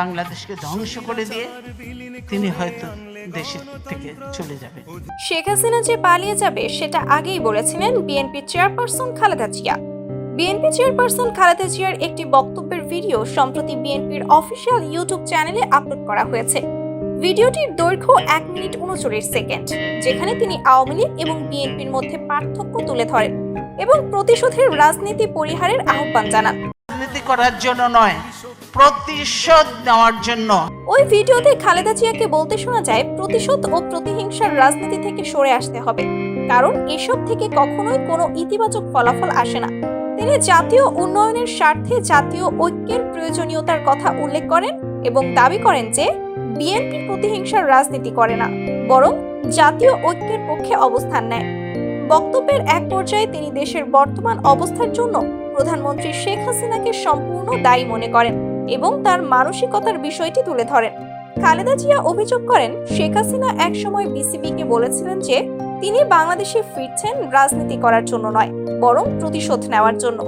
বাংলাদেশকে ধ্বংস করে দিয়ে তিনি হয়তো দেশের থেকে চলে যাবেন। শেখ হাসিনা যে পালিয়ে যাবে সেটা আগেই বলেছিলেন BNP chairperson Khaleda Zia. BNP chairperson Khaleda জিয়ার একটি বক্তব্যের ভিডিও সম্প্রতি বিএনপির অফিসিয়াল ইউটিউব চ্যানেলে আপলোড করা হয়েছে। ভিডিওটির দৈর্ঘ্য এক মিনিট উনচল্লিশ সেকেন্ড যেখানে তিনি আওয়ামী লীগ এবং বিএনপির মধ্যে পার্থক্য তুলে ধরেন এবং প্রতিশোধের রাজনীতি পরিহারের আহ্বান জানান। রাজনীতি করার জন্য নয় প্রতিশোধ নেওয়ার জন্য। ওই ভিডিওতে খালেদা জিয়াকে বলতে শোনা যায়, প্রতিশোধ ও প্রতিহিংসার রাজনীতি থেকে সরে আসতে হবে। কারণ এসব থেকে কখনোই কোনো ইতিবাচক ফলাফল আসে না। তিনি জাতীয় উন্নয়নের স্বার্থে জাতীয় ঐক্যের প্রয়োজনীয়তার কথা উল্লেখ করেন এবং দাবি করেন যে, বিএনপি প্রতিহিংসার রাজনীতি করে না, বরং জাতীয় ঐক্যের পক্ষে অবস্থান নেয়। বক্তব্যের এক পর্যায়ে তিনি দেশের বর্তমান অবস্থার জন্য প্রধানমন্ত্রী শেখ হাসিনাকে সম্পূর্ণ দায়ী মনে করেন। এবং তার মানসিকতার বিষয়টি তুলে ধরেন। খালেদা জিয়া অভিযোগ করেন, শেখ হাসিনা একসময় বিসিবিকে বলেছিলেন যে, তিনি বাংলাদেশে ফিরছেন রাজনীতি করার জন্য নয়, বরং প্রতিশোধ নেওয়ার জন্য।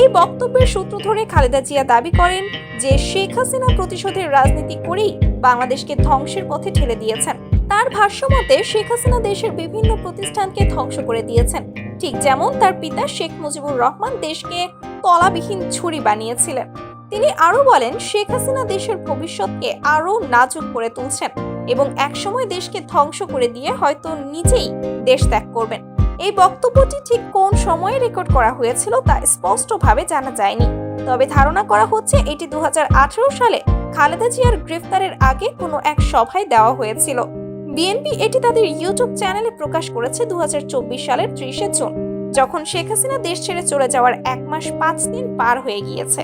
এই বক্তব্যের সূত্র ধরে খালেদা জিয়া দাবি করেন যে, শেখ হাসিনা প্রতিশোধের রাজনীতি করেই বাংলাদেশকে ধ্বংসের পথে ঠেলে দিয়েছেন। তার ভাষ্যমতে, শেখ হাসিনা দেশের বিভিন্ন প্রতিষ্ঠানকে ধ্বংস করে দিয়েছেন। ঠিক যেমন তার পিতা শেখ মুজিবুর রহমান দেশকে তলাবিহীন ছুরি বানিয়েছিলেন। তিনি আরও বলেন, শেখ হাসিনা দেশের ভবিষ্যৎকে আরও নাজুক করে তুলছেন এবং একসময় দেশকে ধ্বংস করে দিয়ে হয়তো নিজেই দেশ ত্যাগ করবেন। এই বক্তব্যটি ঠিক কোন সময়ে রেকর্ড করা হয়েছিল তা স্পষ্টভাবে জানা যায়নি। তবে ধারণা করা হচ্ছে, এটি দু সালে খালেদা জিয়ার গ্রেফতারের আগে কোনো এক সভায় দেওয়া হয়েছিল। বিএনপি এটি তাদের ইউটিউব চ্যানেলে প্রকাশ করেছে দু হাজার চব্বিশ সালের ত্রিশে জুন, যখন শেখ হাসিনা দেশ ছেড়ে চলে যাওয়ার এক মাস পাঁচ দিন পার হয়ে গিয়েছে।